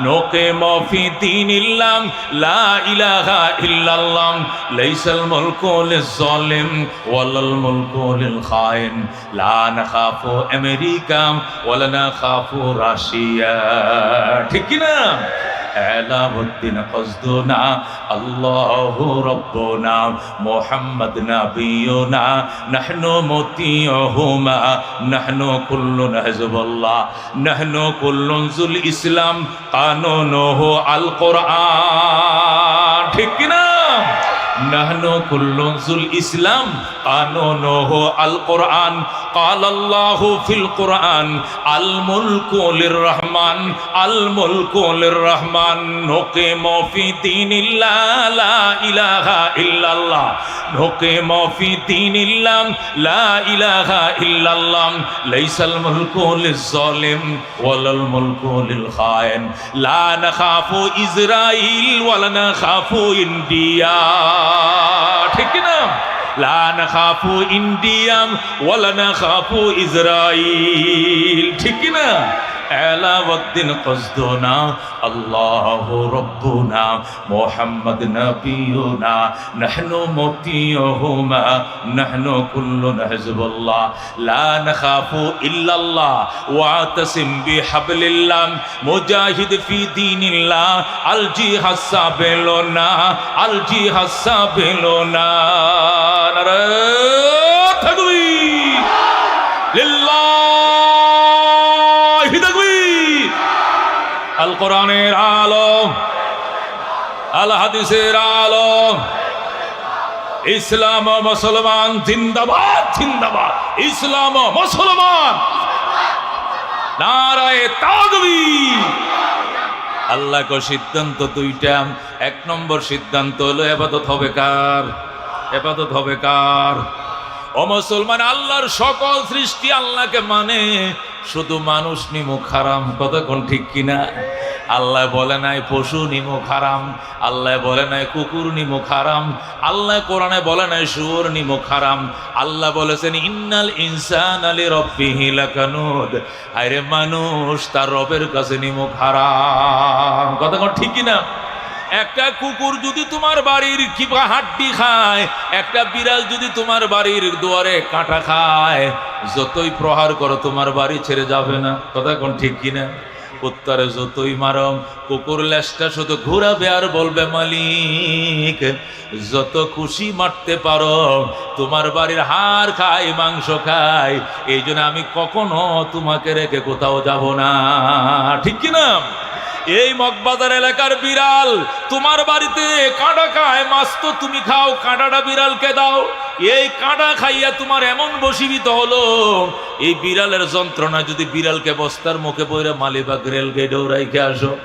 নোকে মফি দিন ইল্লাম, লা ইলাহা ইল্লাল্লাহ, লাইসাল মুলকু লিজ-জালিম, ওয়ালাল মুলকু লিল খাইন লা নাখাফু আমেরিকা, ওয়ালা নাখাফু রাশিয়া। ঠিক কি না এলাউদ্দিন কসদুনা আল্লাহ রব্বনা, মোহাম্মদ নবিয়না, নাহনু মতিয়হুমা নাহনু কুল্লুন হিজবুল্লাহ, নাহনু কুল্লুন জুল ইসলাম, কানুনুহু আল কোরআন ঠিক কি না نحن كل ذو الإسلام قانونه القرآن قال الله في القرآن الملك للرحمن الملك للرحمن نقيم في دين الله لا إله إلا الله نقيم في دين الله لا إله إلا الله ليس الملك للظالم ولا الملك للخائن لا نخاف إسرائيل ولا نخاف إنديا ঠিক না লা নাখাফু ইন্ডিয়া ওয়ালা নাখাফু ইসরাইল। ঠিক না এলাউদ্দিন কসদুনা, আল্লাহ রব্বুনা, মোহাম্মদ নবিয়ুনা, নাহনু মতিয়হুমা, নাহনু কুল্লুন হিজবুল্লাহ লা নাখাফু ইল্লাল্লাহ ওয়াতাসিম বিহাবলিল্লাহ, মুজাহিদ ফি দীনিল্লাহ, আল জিহাদ সাবিলুনা, আল জিহাদ সাবিলুনা নারে কোরআনের আলম আল হাদিসের আলম। ইসলাম ও মুসলমান জিন্দাবাদ জিন্দাবাদ। ইসলাম ও মুসলমান। নারায়ে তাকবীর আল্লাহ কো সিদ্ধান্ত দুইটা, এক নম্বর সিদ্ধান্ত হলো এবাদত হবে কার? এবাদত হবে কার? ও মুসলমান, আল্লাহর সকল সৃষ্টি আল্লাহকে মানে শুধু মানুষ নিমুখ হারাম কতক্ষণ ঠিক কিনা? আল্লাহ বলে নাই পশু নিমুখ হারাম, আল্লাহ বলে নাই কুকুর নিমুখ হারাম, আল্লাহ কোরআনে বলে নাই শুয়োর নিমুখ হারাম, আল্লাহ বলেছেন, ইন্নাল ইনসান আলী রব্বিহি লাকানুদ আরে মানুষ তার রবের কাছে নিমুখ হারাম। কতক্ষণ ঠিক কিনা? একটা কুকুর যদি তোমার বাড়ির কিবা হাড্ডি খায়, একটা বিড়াল যদি তোমার বাড়ির দুয়ারে কাঁটা খায়, যতই প্রহার করো তোমার বাড়ি ছেড়ে যাবে না। কথা কোন ঠিক কিনা? উত্তরে যতই মারম, কুকুর লেজটা শুধু ঘুরাবে আর বলবে, মালিক, যত খুশি মারতে পারো তোমার বাড়ির হাড় খাই, মাংস খাই এই জন্য আমি কখনো তোমাকে রেখে কোথাও যাব না। ঠিক কিনা এই মগবাজার এলাকার বিড়াল, তোমার বাড়িতে কাঁটা খায়, মাছ তো তুমি খাও, কাঁটাটা বিড়ালকে দাও। এই কাঁটা খাইয়া তোমার এমন বসীবিত হলো। এই বিড়ালের যন্ত্রণা, যদি বিড়ালকে বস্তার মুখে পড়ে মালিবাগ রেল গেটে রাইখে আসো,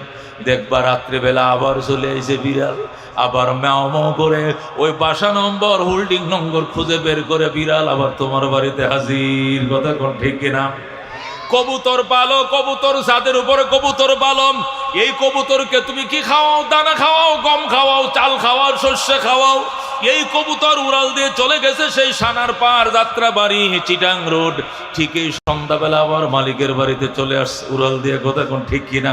দেখবা রাত্রেবেলা আবার চলে এসে বিড়াল। আবার ম্যাও ম্যাও করে ওই বাসা নম্বর, হোল্ডিং নম্বর খুঁজে বের করে বিড়াল আবার তোমার বাড়িতে হাজির। কথা কোন ঠিক কিনা? কবুতর পালো, কবুতর ছাদের উপরে কবুতর পালম, এই কবুতরকে তুমি কি খাওয়াও? দানা খাওয়াও, গম খাওয়াও, চাল খাওয়াও শস্য খাওয়াও? এই কবুতর উড়াল দিয়ে চলে গেছে সেই সানার পার যাত্রা বাড়ি চিটাং রোড। ঠিক এই সন্ধ্যাবেলা আবার মালিকের বাড়িতে চলে আস, উড়াল দিয়ে কথা কোন ঠিক কিনা?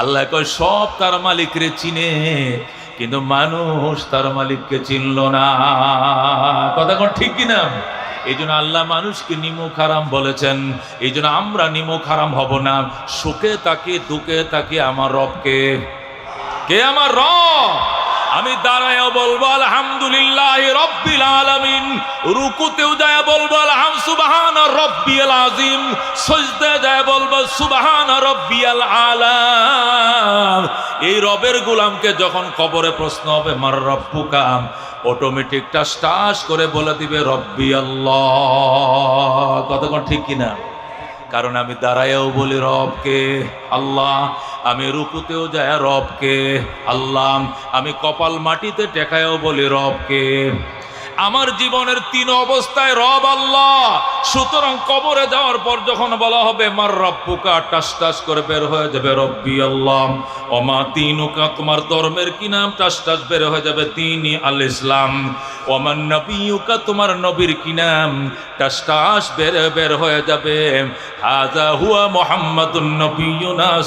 আল্লাহ কয়, সব তার মালিকরে চিনে, কিন্তু মানুষ তার মালিককে চিনল না। কথা কোন ঠিক কিনা? এই জন্য আল্লাহ মানুষকে নিমুখ হারাম বলেছেন এই জন্য আমরা নিমুখ হারাম হব না। সুখে তাকে দুঃখে তাকে আমার রবকে। কে আমার রব? আমি দাঁড়ায় বলব, আলহামদুলিল্লাহ রব্বিল আলামিন। রুকুতেও যায় বলব, আলহাম, সুবহান রব্বিয়াল আজিম সজদে যায় বলব, সুবহান রব্বিয়াল আলা এই রবের গুলামকে যখন কবরে প্রশ্ন হবে, মার রব্বুকাম অটোমেটিক টাস টাস করে বলে দিবে, রব্বি আল্লাহ। কতক্ষণ ঠিক কিনা? কারণ আমি দাঁড়ায়ও বলি রবকে, আল্লাহ, আমি রুকুতেও যায় রবকে, আল্লাহ, আমি কপাল মাটিতে টেকায়ও বলি রবকে। আমার জীবনের তিন অবস্থায় রব আল্লাহ। সুতরাং কবরে যাওয়ার পর যখন বলা হবে, মার রব্বুকা টাস টাস করে বের হয়ে যাবে রব্বি আল্লাহ। অমা তিনুকা, তোমার ধর্মের কি নাম? টাস টাস বের হয়ে যাবে তিনি আল ইসলাম। ওমান নবীকা তোমার নবীর কি নাম? টাস টাস বের বের হয়ে যাবে। হাজা হুয়া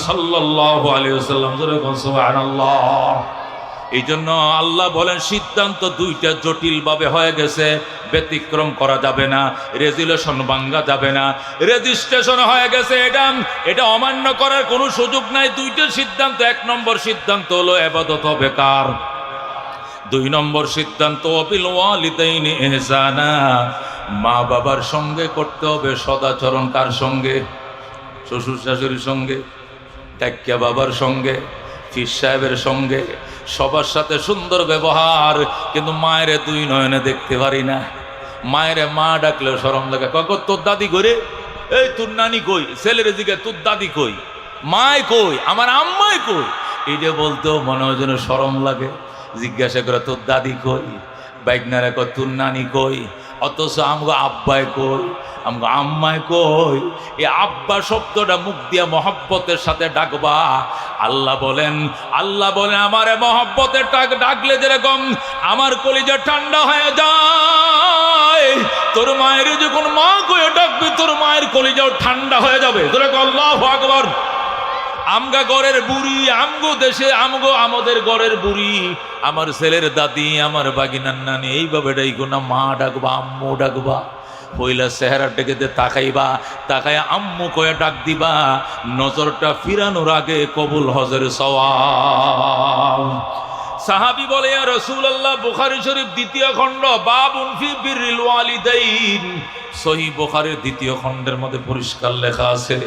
সাল্লাল্লাহু আলাইহি ওয়াসাল্লাম। জোরে কোন সুবহানাল্লাহ। এই জন্য আল্লাহ বলেন, সিদ্ধান্ত দুইটা জটিলভাবে হয়ে গেছে, ব্যতিক্রম করা যাবে না, রেজুলেশন ভাঙ্গা যাবে না। রেজিস্ট্রেশন হয়ে গেছে, এটা এটা অমান্য করার কোনো সুযোগ নাই। দুইটা সিদ্ধান্ত, এক নম্বর সিদ্ধান্ত হলো এবাদত হবে কার দুই নম্বর সিদ্ধান্ত, অপিল ওয়ালিদাইনি ইহসানা মা বাবার সঙ্গে করতে হবে সদাচরণ কার সঙ্গে? শ্বশুর শাশুড়ির সঙ্গে? ডাক্যা বাবার সঙ্গে? ফির সাহেবের সঙ্গে সবার সাথে সুন্দর ব্যবহার, কিন্তু মায়ের দুই নয়নে দেখতে পারি না। মায়ের মা ডাকলেও সরম লাগে। কক তোর দাদি করে এই, তোর নানি কই? ছেলের দিকে তোর দাদি কই? মায় কই? আমার আম্মাই কই? এটা বলতেও মনে হয় যেন সরম লাগে। জিজ্ঞাসা করে, তোর দাদি কই? বাইকনারে কয়, তোর নানি কই? অথচ আমগো আব্বায় কই? আমগো আম্মায় কই? এই আব্বা শব্দটা মুখ দিয়ে মহব্বতের সাথে ডাকবা। আল্লাহ বলেন আল্লাহ বলেন, আমার মহব্বতের ডাক ডাকলে যেরকম আমার কলিজা ঠান্ডা হয়ে যায়। তোর মায়ের যখন মা কয়ে ডাকবি, তোর মায়ের কলিজাও ঠান্ডা হয়ে যাবে। তোর আল্লাহ আমগা গড়ের বুড়ি, আমগো দেশে, আমগো আমাদের গড়ের বুড়ি। আমার ছেলের দাদি, আমার বাগিনার নানি এইভাবে ডাইকো না, মা ডাকবা, আম্মু ডাকবা। ডেকে দে তাকাইবা, তাকায় আম্মু কয়ে ডাক দিবা, নজরটা ফিরানোর আগে কবুল হজের সওয়াব। সাহাবি বলে রসুল আল্লাহ বুখারি শরীফ দ্বিতীয় খণ্ড, বাবুন ফি বিররিল ওয়ালিদাইন। সহি বুখারীর দ্বিতীয় খণ্ডের মধ্যে পরিষ্কার লেখা আছে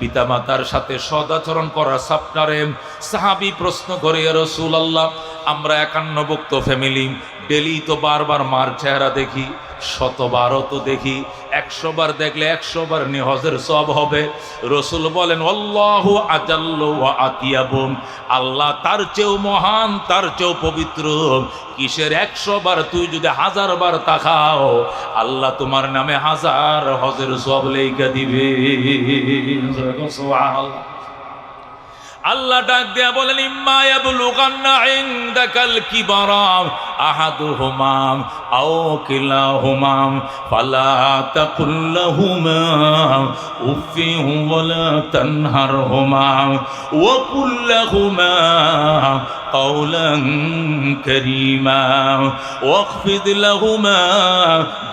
পিতামাতার সাথে সদাচরণ করা সাপনারে সাহাবি প্রশ্ন করে রসুল আল্লাহ আমরা একান্নভুক্ত ফ্যামিলি ডেলি তো বারবার মার চেহারা দেখি, শতবারও তো দেখি একশো বার দেখলে একশো বার নিহজের সব হবে। রসুল বলেন অল্লাহ আজাল্ল আতিয়াবু আল্লাহ তার চেয়েও মহান, তার চেয়েও পবিত্র। কিসের একশো বার তুই যদি হাজার বার তাকাও, আল্লাহ তোমার নামে হাজার হজের সব লেখা দিবে। সুবহানাল্লাহ। আল্লাহ ডাক দেয়া বলেন, ইম্মা ইয়াবলুগান্না ইনদাকাল কিবারা আহাদুহুমা আও কিলাহুমা ফালা তাকুল লাহুমা উফি ওয়ালা তানহারহুমা ওয়া কুল লাহুমা قولا كريما واخفض لهما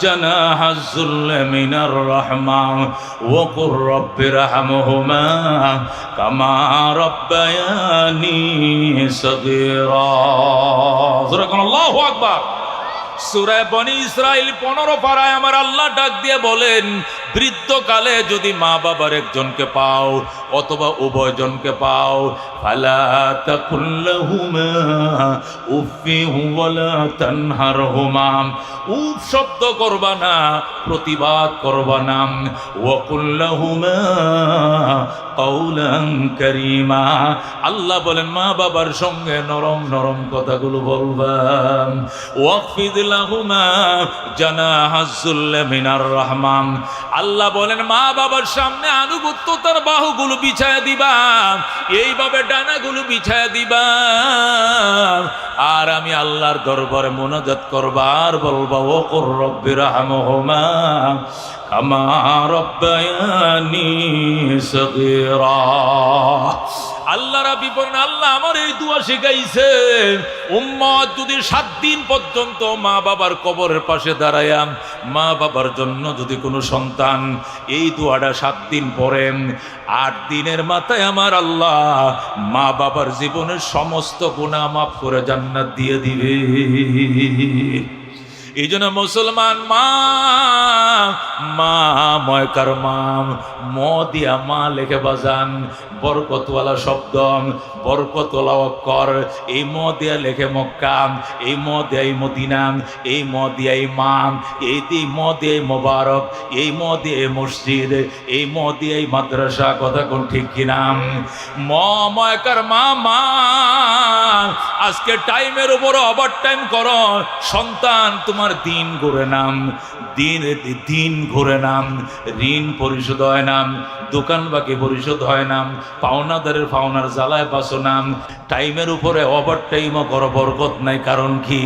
جناح الذل من الرحمة وقل رب ارحمهما كما ربياني صغيرا صدق الله أكبر সুরায় বনি ইসরাইল পনেরো পাড়ায় আমার আল্লাহ ডাক দিয়ে বলেন বৃদ্ধকালে যদি মা বাবার একজনকে পাও অথবা উভয়জনকে পাও। ফালা শব্দ করবা না, প্রতিবাদ করবা না। করিমা। আল্লাহ বলেন, মা বাবার সঙ্গে নরম নরম কথাগুলো বলবাম ওয়াকফিদ লাহুমা জানাহাজুল্লাহ মিনার রহমান। আল্লাহ বলেন, মা বাবার সামনে আনুগত্যতার বাহুগুলো বিছায় দিবা, এইভাবে ডানাগুলো বিছায় দিবা। আর আমি আল্লাহর দরবারে মোনাজাত করবার বলবা, ও কর রব্বির রব্বায়ানি সগীরা। আল্লাহ রাবি আল্লাহ আমার এই দুয়া শিখাইছে উম্মত যদি সাত দিন পর্যন্ত মা বাবার কবরের পাশে দাঁড়ায়াম মা বাবার জন্য যদি কোনো সন্তান, এই দুয়াটা সাত দিন পড়েন। আট দিনের মাথায় আমার আল্লাহ মা বাবার জীবনের সমস্ত গুণা মাফ করে জান্নাত দিয়ে দিবে। এই জন্য মুসলমান, মা মা ময়কার মাম, ম দিয়া মা লেখে বাজান, বরকতওয়ালা শব্দ, বরকতওয়ালা অক্ষর, এই ম দিয়া লেখে মক্কাম এই ম দিয়া মদিনাম এই ম দিয়া মাম, এই দি ম দিয়ে মোবারক, এই ম দিয়ে মসজিদ, এই ম দিয়ে মাদ্রাসা, কথা কোন ঠিক কিনাম ম ময়কার মা মা, আজকে টাইমের উপরে ওভার টাইম করো, সন্তান তোমার দিন ঘুরে নাম, দিন দিন ঘুরে নাম, ঋণ পরিশোধ হয় নাম, দোকান বাকি পরিশোধ হয় নাম, পাওনাদারের পাওনার জ্বালায় বাসো নাম, টাইমের উপরে ওভার টাইমও করো, বরকত নাই, কারণ কি?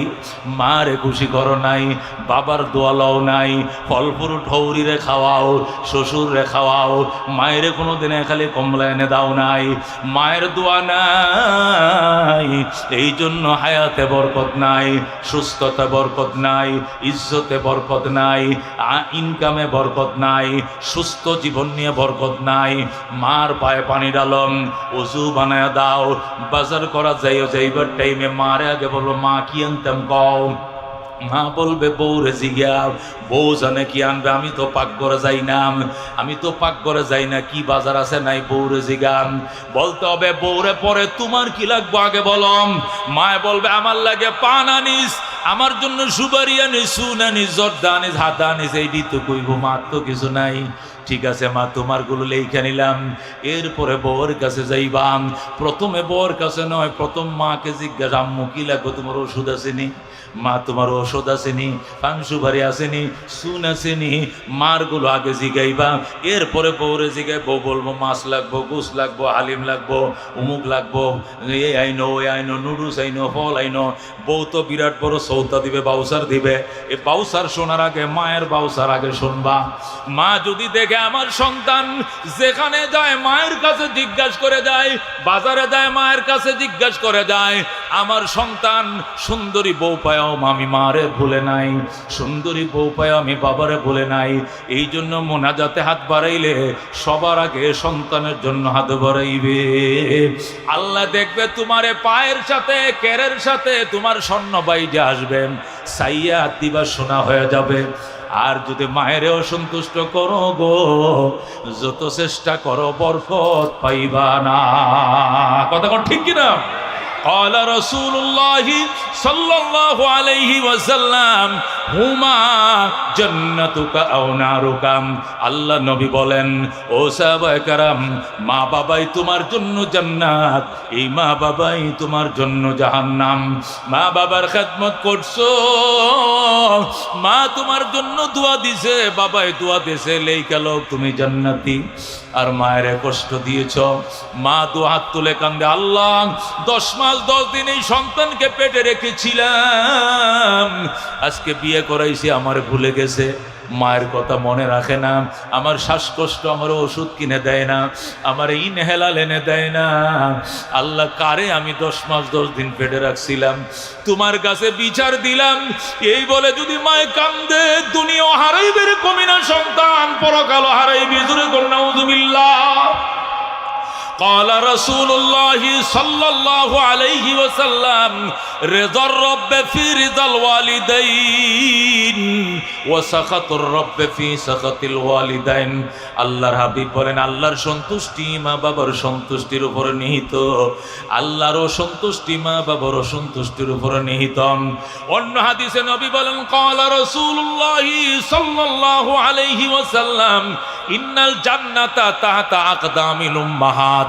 মারে খুশি করো নাই, বাবার দোয়ালাও নাই ফল ফ্রুট হৌরিরে খাওয়াও, শ্বশুররে খাওয়াও, মায়ের কোনো দিনে খালি কমলা এনে দাও নাই, মায়ের দোয়া নাই এই জন্য হায়াতে বরকত নাই, সুস্থতা বরকত নাই ইজ্জতে বরকত নাই ইনকামে বরকত নাই, সুস্থ জীবন নিয়ে বরকত নাই, মার পায়ে পানি ডালম উজু বানায় দাও, বাজার করা যাইও যাইবার টাইমে মারে আগে বলো, মা, কি আনতাম, কও? মা বলবে, বউরে জিগা বউ জানে কি আনবে, আমি তো পাক করে যাই না, আমি তো পাক করে যাই না, কি বাজার আছে নাই বউরে জিগান? বলতে হবে, বউরে পরে তোমার কি লাগবো আগে বলম মায় বলবে, আমার লাগে পান আনিস, আমার জন্য সুবারি আনিস সুন আনিস, জর্দা আনিস, হাতা আনিস এই দিতে কইব, মার তো কিছু নাই। ঠিক আছে মা, তোমারগুলো লেখা নিলাম। এরপরে বউর কাছে যাইবাম প্রথমে বউর কাছে নয়, প্রথম মাকে জিজ্ঞাসা, আম্মু, কি লাগবে তোমার ওষুধ আসেনি? মা, তোমার ওষুধ আসেনি, পাংশু ভারি আসেনি, সুন আসেনি, মারগুলো আগে জিগাইবা। এরপরে বউরে জিগাই, বউ বলব, মাছ লাগবো, গুস লাগবো, হালিম লাগবো, উমুক লাগবো এই আইনো ওই আইনো, নুডলস আইনো, ফল আইনো। বউ তো বিরাট বড় সৌতা দিবে, বাউসার দিবে। এ বাউসার শোনার আগে, মায়ের বাউসার আগে শুনবা। মা যদি দেখে আমার সন্তান, যেখানে যায় মায়ের কাছে জিজ্ঞাসা করে যায়, বাজারে যায় মায়ের কাছে জিজ্ঞাসা করে যায়, আমার সন্তান, সুন্দরী বউ পায় আমি মারে ভুলে নাই, সুন্দরী বউ পায় আমি বাবারে ভুলে নাই, এই জন্য মোনাজাতে হাত বাড়াইলে সবার আগে সন্তানের জন্য হাত বাড়াইবে। আল্লাহ দেখবে তোমারে পায়ের সাথে, কেরের সাথে তোমার স্বর্ণ বাইজে আসবেন সাইয়া দিবা সোনা হয়ে যাবে। আর যদি মায়েরেও সন্তুষ্ট করো গো, যত চেষ্টা করো বরফত পাইবা না। কথা কর ঠিক কিনা? قال رسول الله صلى الله عليه وسلم হুমা জান্নাতুকা আও নারুকা আল্লাহ নবী বলেন ও সাহাবায়ে কারাম মা বাবাই তোমার জন্য জান্নাত এই মা বাবাই তোমার জন্য জাহান্নাম মা বাবার খেদমত করছো মা তোমার জন্য দোয়া দিছে বাবাই দোয়া দিছে লেই গেল তুমি জান্নাতি আর মায়ের কষ্ট দিয়েছ। মা দু হাত তুলে কান্দে, আল্লাহ, দশ মাস, দশ দিন এই সন্তানকে পেটে রেখেছিলাম। আজকে বিয়ে করাইছি, আমার ভুলে গেছে। মায়ের কথা মনে রাখে না। আমার শ্বাসকষ্ট, আমার ওষুধ কিনে দেয় না। আমার এই নেহেলা এনে দেয় না। আল্লাহ কারে আমি দশ মাস, দশ দিন ফেটে রাখছিলাম। তোমার কাছে বিচার দিলাম। এই বলে যদি মায় কান্দে, দুনিয়া হারাইবে কমিনা সন্তান পরকাল হারাইবে। জুড়ে কন্যা قال رسول الله صلى الله عليه وسلم رضا الرب في رضا الوالدين وسخط الرب في سخط الوالدين আল্লাহর হাবিব বলেন আল্লাহর সন্তুষ্টি মা বাবার সন্তুষ্টির উপর নিহিত আল্লাহর অসন্তুষ্টি মা বাবার অসন্তুষ্টির উপর নিহিত অন্য হাদিসে নবী বলেন قال رسول الله صلى الله عليه وسلم ইন্নাল জান্নাতা তাহাতা আকদামিল উম্মাহাত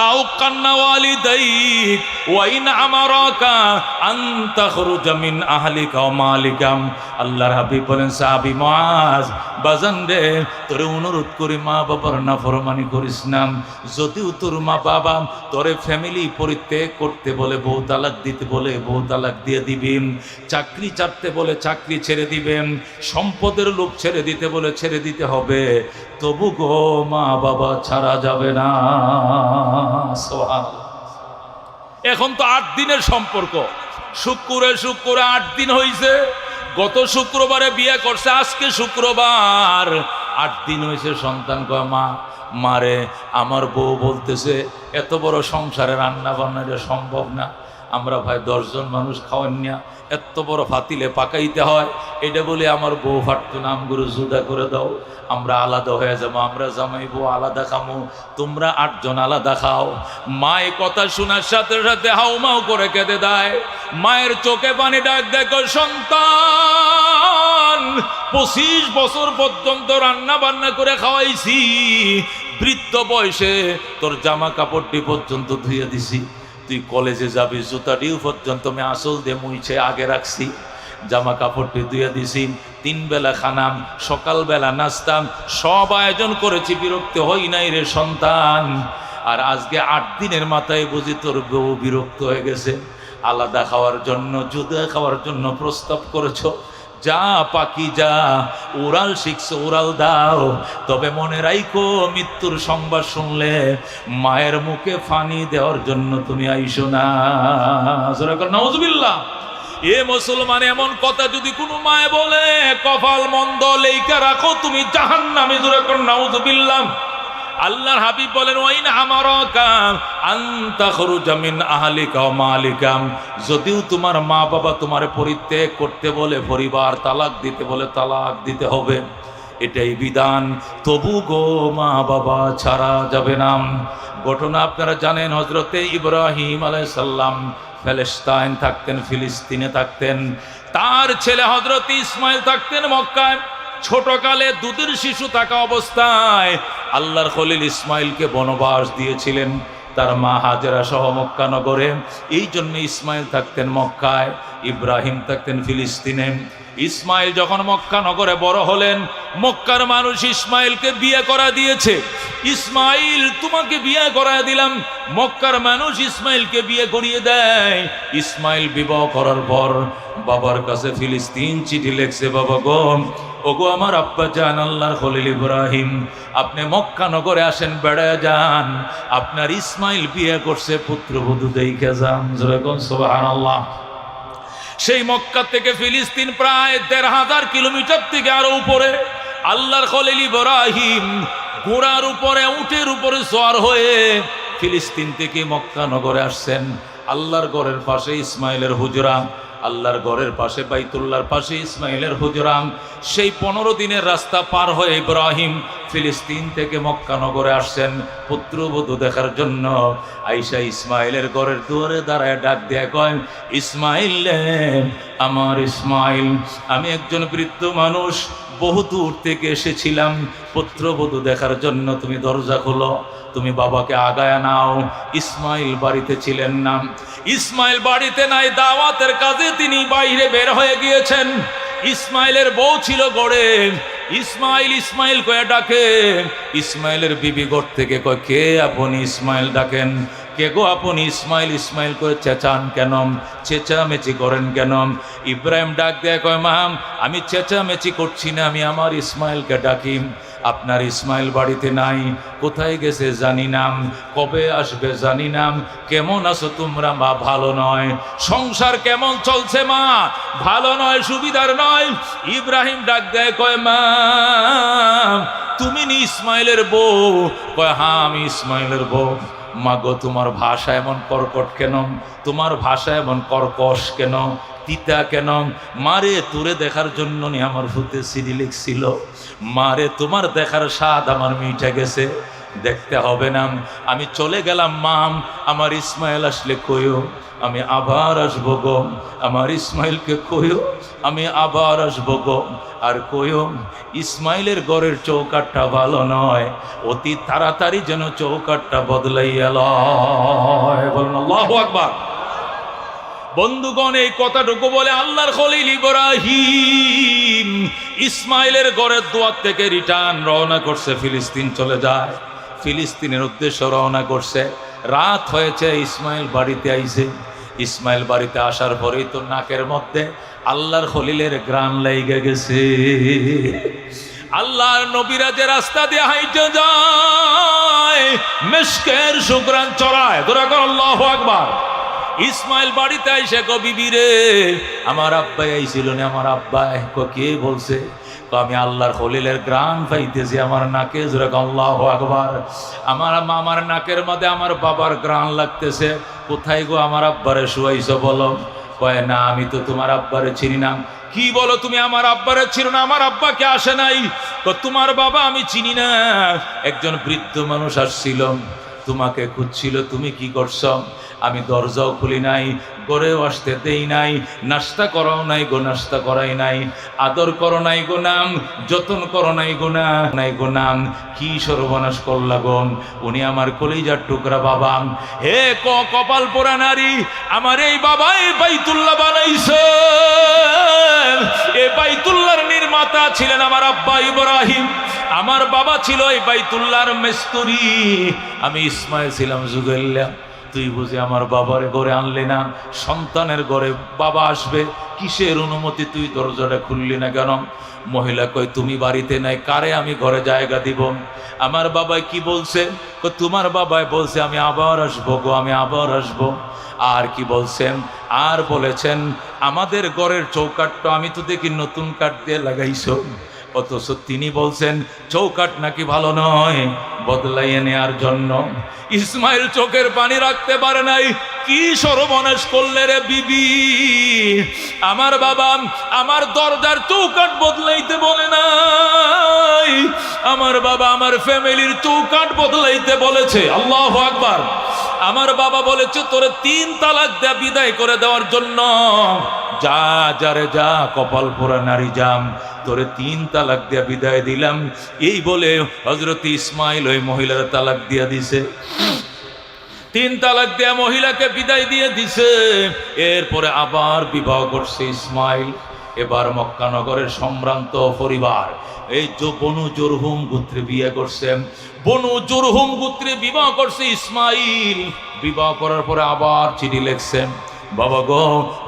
تعقن والديك وإن أمرك أن تخرج من أهلك ومالك আল্লাহর হাবিব বলেন সাহাবি মাজ বাজান রে তোরে অনুরোধ করি মা বাবার না ফরমানি করিস না যদিও তোর মা বাবা তোরে ফ্যামিলি পরিত্যাগ করতে বলে বউ তালাক দিতে বলে বউ তালাক দিয়ে দিবেন চাকরি ছাড়তে বলে চাকরি ছেড়ে দিবেন সম্পদের লোভ ছেড়ে দিতে বলে ছেড়ে দিতে হবে তবু গো মা বাবা ছাড়া যাবে না সোহান এখন তো আট দিনের সম্পর্ক। শুক্রে শুক্রে আট দিন হইছে। গত শুক্রবারে বিয়ে করছে, আজকে শুক্রবার। আট দিন হয়েছে সন্তান কয়, মা, মারে, আমার বউ বলতেছে, এত বড় সংসারে রান্না বান্না সম্ভব না। আমরা ভাই দশজন মানুষ খাওয়ান না এত বড় ফাতিলে পাকাইতে হয়। এটা বলে আমার বউ ফাটতো নাম গুরু জুদা করে দাও। আমরা আলাদা হয়ে যাব, আমরা জামাই বউ আলাদা খামো। তোমরা আটজন আলাদা খাও। মায় কথা শোনার সাথে সাথে হাউমাউ করে কেঁদে দেয়। মায়ের চোখে পানি ডাক দেখো সন্তান, পঁচিশ বছর পর্যন্ত রান্না বান্না করে খাওয়াইছি। বৃদ্ধ বয়সে তোর জামা কাপড়টি পর্যন্ত ধুয়ে দিছি। তুই কলেজে যাবি জুতাটিও পর্যন্ত আমি আসল দিয়ে মুইছে, আগে রাখছি। জামা কাপড়টি ধুয়ে দিছি, তিন বেলা খানাম সকালবেলা নাস্তাম সব আয়োজন করেছি, বিরক্ত হই নাই রে সন্তান। আর আজকে আট দিনের মাথায় বুঝি তোর বউ বিরক্ত হয়ে গেছে। আলাদা খাওয়ার জন্য জুদা খাওয়ার জন্য প্রস্তাব করেছ যা পাখি যা, উড়াল শিখছো, উড়াল দাও। তবে মনে রাইকো মৃত্যুর সংবাদ শুনলে মায়ের মুখে ফানি দেওয়ার জন্য তুমি আইসো না। এ মুসলমান, এমন কথা যদি কোনো মায় বলে, কপাল মন্দ লেইকা রাখো, তুমি জাহান নামে জোরে কর নাউজুবিল্লাহ। আল্লাহর হাবিব বলেন, ওয়াইন আমারাকাম আনতা খরুজা মালিকাম যদিও তোমার মা বাবা তোমার পরিত্যাগ করতে বলে, পরিবার তালাক দিতে বলে, তালাক দিতে হবে। এটাই বিধান। তবু গো মা বাবা, ছাড়া যাবে না। ঘটনা আপনারা জানেন হজরতে ইব্রাহিম আলাইসাল্লাম প্যালেস্তাইন থাকতেন, ফিলিস্তিনে থাকতেন। তার ছেলে হজরত ইসমাইল থাকতেন মক্কায়। ছোটকালে দুধের শিশু থাকা অবস্থায় আল্লাহর খলিল ইসমাইলকে বনবাস দিয়েছিলেন। তার মা হাজেরা সহ মক্কা নগরে এই জন্য ইসমাইল থাকতেন মক্কায়। ইব্রাহিম থাকতেন ফিলিস্তিনে। ইসমাইল যখন মক্কা নগরে বড় হলেন, মক্কার মানুষ ইসমাইলকে বিয়ে করা দিয়েছে। ইসমাইল, তোমাকে বিয়ে করা দিলাম। মক্কার মানুষ ইসমাইলকে বিয়ে করিয়ে দেয়। ইসমাইল বিবাহ করার পর বাবার কাছে ফিলিস্তিন চিঠি লেখছে, বাবা গো, ওগো আমার আব্বা জান, আল্লাহর খলিল ইব্রাহিম, আপনি মক্কা নগরে আসেন, বেড়ায় যান। আপনার ইসমাইল বিয়ে করছে, পুত্রবধূ দেখে যান। যেরকম সোহান আল্লাহ সেই মক্কা থেকে ফিলিস্তিন প্রায় দেড় হাজার কিলোমিটার থেকে আরও উপরে। আল্লাহর খলিল ইব্রাহিম ঘোড়ার উপরে, উটের উপরে সোয়ার হয়ে ফিলিস্তিন থেকে মক্কা নগরে আসছেন। আল্লাহর ঘরের পাশে ইসমাইলের হুজরা, আল্লাহর ঘরের পাশে বাইতুল্লাহর পাশে ইসমাইলের হুজরাম সেই পনেরো দিনের রাস্তা পার হয়ে ইব্রাহিম ফিলিস্তিন থেকে মক্কা নগরে আসছেন পুত্রবধূ দেখার জন্য। আইসা ইসমাইলের ঘরের দুয়ারে দাঁড়ায় ডাক দেয়া কয়, ইসমাইল আমার ইসমাইল, আমি একজন বৃদ্ধ মানুষ, বহু দূর থেকে এসেছিলাম। পুত্রবধূ দেখার জন্য তুমি দরজা খোলো, তুমি বাবাকে আগায় নাও। ইসমাইল বাড়িতে ছিলেন না। ইসমাইল বাড়িতে নাই, দাওয়াতের কাজে তিনি বাইরে বের হয়ে গিয়েছেন। ইসমাইলের বউ ছিল গড়ে। ইসমাইল ইসমাইল কয়ে ডাকে। ইসমাইলের বিবি গড় থেকে কয়, কে আপনি ইসমাইল? ডাকেন। কে গো আপনি ইসমাইল? ইসমাইল করে চেঁচান কেন? চেঁচামেচি করেন কেন? ইব্রাহিম ডাক দেয়, কয় মাম আমি চেঁচামেচি করছি না, আমি আমার ইসমাইলকে ডাকি। আপনার ইসমাইল বাড়িতে নাই। কোথায় গেছে জানি নাম কবে আসবে জানি নাম কেমন আছো তোমরা? মা, ভালো নয়। সংসার কেমন চলছে, মা? ভালো নয়, সুবিধার নয়। ইব্রাহিম ডাক দেয়, কয়, মা, তুমি নি ইসমাইলের বউ? কয় হ্যাঁ আমি ইসমাইলের বউ। মাগো, তোমার ভাষা এমন কর্কট কেন? তোমার ভাষা এমন কর্কশ কেন? তিতা কেন? মারে, তোরে দেখার জন্য নি আমার ভূতে সিডি লিখছিল মারে, তোমার দেখার স্বাদ আমার মিঠে গেছে। দেখতে হবে না। আমি চলে গেলাম, মাম। আমার ইসমাইল আসলে কইও আমি আবার আসব গো। আমার ইসমাইলকে কইও আমি আবার আসব গো। আর কইও ইসমাইলের গড়ের চৌকাটটা ভালো নয়। অতি তাড়াতাড়ি যেন চৌকাটটা বলুন, আল্লাহ আকবার। বন্ধুগণ, এই কথাটুকু বলে আল্লাহর খলিল ইব্রাহিম ইসমাইলের গড়ের দোয়ার থেকে রিটার্ন রওনা করছে, ফিলিস্তিন চলে যায়। ফিলিস্তিনের উদ্দেশ্য রওনা করছে। রাত হয়েছে, ইসমাইল বাড়িতে আইছে। ইসমাইল বাড়িতে আসার পরেই তো নাকের মধ্যে আল্লাহর খলিলের গ্রান লাইগে গেছে। আল্লাহর নবীরা যে রাস্তা দিয়ে হাইটে যায়, মেশকের সুগ্রান চড়ায়। তোরা কর, আল্লাহ আকবার। ইসমাইল বাড়িতে আইসে কো বিবি রে, আমার আব্বাই আইছিল না, আমার আব্বাই ক বলছে? আমি আল্লাহর খলিলের গ্রাম পাইতেছি, আমার নাকে আল্লাহ আকবার। আমার আমার নাকের মধ্যে আমার বাবার গ্রাম লাগতেছে। কোথায় গো আমার আব্বারে শুয়াইছ বলো? কয়, না, আমি তো তোমার আব্বারে চিনি না। কি বলো তুমি? আমার আব্বারে ছিল না? আমার আব্বাকে আসে নাই? তো তোমার বাবা আমি চিনি না। একজন বৃদ্ধ মানুষ আসছিল। তোমাকে খুঁজছিল, তুমি কি করছ? আমি দরজাও খুলি নাই। গড়েও আসতে দেই নাই। নাস্তা করাও নাই গো নাস্তা করাই নাই। আদর করো নাই গো নাম, যতন করো নাই গো না নাই গো নাম। কি সর্বনাশ করলা গো? উনি আমার কলিজার টুকরা বাবা। হে ক, কপাল পোড়া নারী, আমার এই বাবা এই বাইতুল্লাহ বানাইছে। এ বাইতুল্লাহর নির্মাতা ছিলেন আমার আব্বা ইব্রাহিম। আমার বাবা ছিল এই বাইতুল্লাহর মেস্তরি। আমি ইসমাইল ছিলাম জুগেল্লা তুই বুঝি আমার বাবারে ঘরে আনলি না? সন্তানের ঘরে বাবা আসবে, কিসের অনুমতি তুই দরজাটা খুললি না কেন? মহিলা কই তুমি বাড়িতে নাই, কারে আমি ঘরে জায়গা দিব? আমার বাবাই কি বলছে? তোমার বাবাই বলছে আমি আবার আসব গো, আমি আবার আসব। আর কি বলছেন? আর বলেছেন, আমাদের ঘরের চৌকাটটা আমি তো দেখি নতুন কাঠ দিয়ে লাগাইছো। অথচ তিনি বলছেন চৌকাট নাকি ভালো নয়, বদলাইয়ে নেয়ার জন্য। ইসমাইল চোখের পানি রাখতে পারে নাই, কি সর্বনাশ করলে রে বিবি? আমার বাবা, আমার দরজার চৌকাট বদলাইতে বলে নাই। আমার বাবা, আমার ফ্যামিলির চৌকাট বদলাইতে বলেছে, আল্লাহ আকবার। আমার বাবা বলেছে, তোরে তিন তালাক দেয়া বিদায় করে দেওয়ার জন্য। যা, যারে যা, কপাল পোড়া নারী যাম তোরে তিন তালাক দিয়া বিদায় দিলাম। এই বলে হজরত ইসমাইল ওই মহিলার তালাক দিয়া দিছে। তিন তালাক দেয়া মহিলাকে বিদায় দিয়ে দিছে। এরপরে আবার বিবাহ করছে ইসমাইল। এবার মক্কানগরের সম্ভ্রান্ত পরিবার। এই যে বনু জোরহুম গোত্রে বিয়ে করছে। বনু জোরহুম গোত্রে বিবাহ করছে ইসমাইল। বিবাহ করার পরে আবার চিঠি লিখছেন বাবা গো,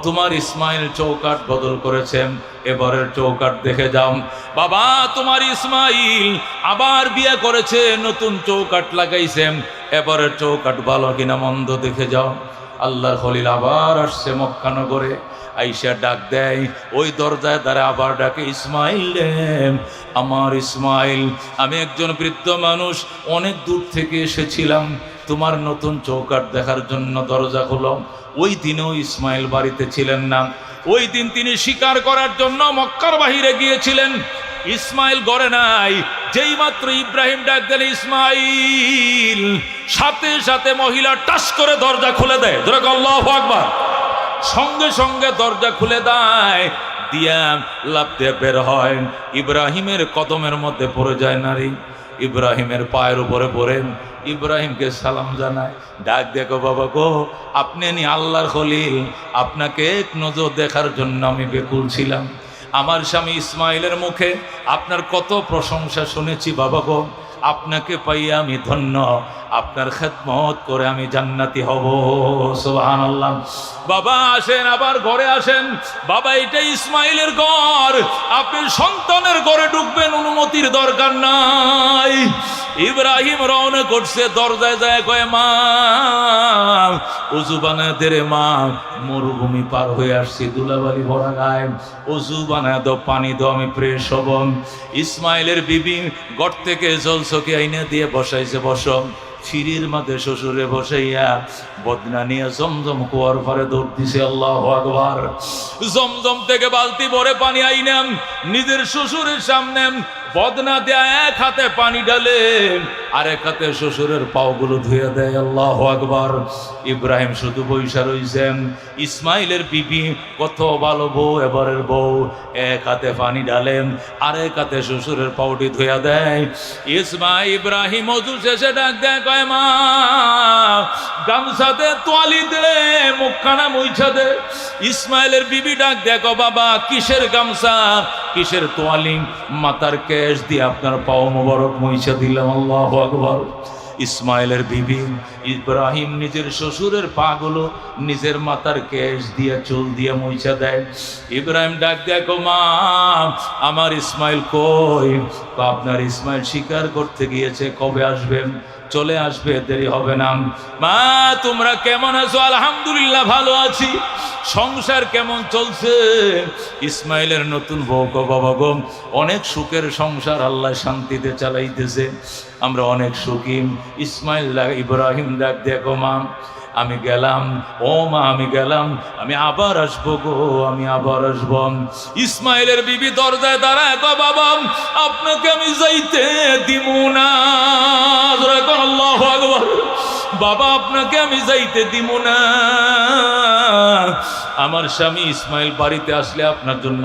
তোমার ইসমাইল চৌকাট বদল করেছেন এবারের চৌকাট দেখে যাও। বাবা, তোমার ইসমাইল আবার বিয়ে করেছে, নতুন চৌকাট লাগাইছেন এবারের চৌকাট ভালো কিনা মন্দ দেখে যাও। আল্লাহর খলিল আবার আসছে মক্কানগরে আইসা ডাক দেয়, ওই দরজায় দ্বারা আবার ডাকে, ইসমাইল আমার ইসমাইল, আমি একজন বৃদ্ধ মানুষ, অনেক দূর থেকে এসেছিলাম। তোমার নতুন চৌকাট দেখার জন্য দরজা খুলো। ওই দিনেও ইসমাইল বাড়িতে ছিলেন না। ওই দিন তিনি শিকার করার জন্য মক্কার বাহিরে গিয়েছিলেন। ইসমাইল গড়ে নাই, যেই মাত্র ইব্রাহিম ডাক দিলে, ইসমাইল, সাথে সাথে মহিলা টাস করে দরজা খুলে দেয়। ধরে আল্লাহ আকবার। সঙ্গে সঙ্গে দরজা খুলে দেয়, দিয়া লাভ দিয়ে বের হয়। ইব্রাহিমের কদমের মধ্যে পড়ে যায় নারী। ইব্রাহিমের পায়ের উপরে পড়ে ইব্রাহিমকে সালাম জানায়। ডাক দেখো বাবা গো, আপনি নি আল্লাহর খলিল। আপনাকে এক নজর দেখার জন্য আমি বেকুল ছিলাম। আমার স্বামী ইসমাইলের মুখে আপনার কত প্রশংসা শুনেছি, বাবা গো। আপনাকে পাইয়া আমি ধন্য। আপনার খেদমত করে আমি জান্নাতি হব। সোহান আল্লাহ বাবা আসেন, আবার ঘরে আসেন। বাবা এটা ইসমাইলের ঘর। আপনি সন্তানের ঘরে ঢুকবেন, অনুমতির দরকার নাই। ইব্রাহিম রওনা করছে, দরজায় যায় কয়, মা উজু বানায় দে রে মা, মরুভূমি পার হয়ে আসছি, দুলাবালি ভরা গায়ে। উজু বানায় পানি দাও, আমি প্রেস হব। ইসমাইলের বিবি গড় থেকে জল চকে আইনে দিয়ে বসাইছে বসম সিঁড়ির মাঝে শ্বশুরে বসাইয়া বদনা নিয়ে জমজম কুয়ার পরে দৌড় দিছে, আল্লাহ আকবার। জমজম থেকে বালতি ভরে পানি আইনাম নিজের শ্বশুরের সামনে বদনা দেয়া এক হাতে পানি ডালে আর এক হাতে শ্বশুরের পাওগুলো ধুয়ে দেয়। আল্লাহ আকবার। ইব্রাহিম শুধু বৈশা রইছেন। ইসমাইলের বিবি কত ভালো বউ, এবারের বউ। এক হাতে পানি ডালেন আর এক হাতে শ্বশুরের পাউটি ধুয়া দেয়। ইসমাই ইব্রাহিম অজু শেষে ডাক দেয়, কয়, মা, গামছাতে তোয়ালি দে, মুখখানা মুইছা দে। ইসমাইলের বিবি ডাক দেখো বাবা, কিসের গামছা? কিসের তোয়ালি? মাতার কেশ দিয়ে আপনার পাও মোবারক মহিষা দিলাম আল্লাহ আকবর। ইসমাইলের বিবি ইব্রাহিম নিজের শ্বশুরের পাগুলো নিজের মাথার কেশ দিয়ে, চুল দিয়ে মুইছা দেয়। ইব্রাহিম ডাক দেখো মা, আমার ইসমাইল কই? আপনার ইসমাইল শিকার করতে গিয়েছে, কবে আসবেন? চলে আসবে, দেরি হবে না। মা, তোমরা কেমন আছো? আলহামদুলিল্লাহ, ভালো আছি। সংসার কেমন চলছে? ইসমাইলের নতুন বউ বাবা গো, অনেক সুখের সংসার আল্লাহ শান্তিতে চালাইতেছে। আমরা অনেক সুখী। ইসমাইল, ইব্রাহিম ডাক দেখো মা আমি গেলাম। ও মা আমি গেলাম। আমি আবার আসব গো আমি আবার আসব। ইসমাইলের বিবি দরজায় দাঁড়ায় গো বাবা আপনাকে আমি যাইতে দিব না। কর, আকবার। বাবা আপনাকে আমি যাইতে দিব না। আমার স্বামী ইসমাইল বাড়িতে আসলে আপনার জন্য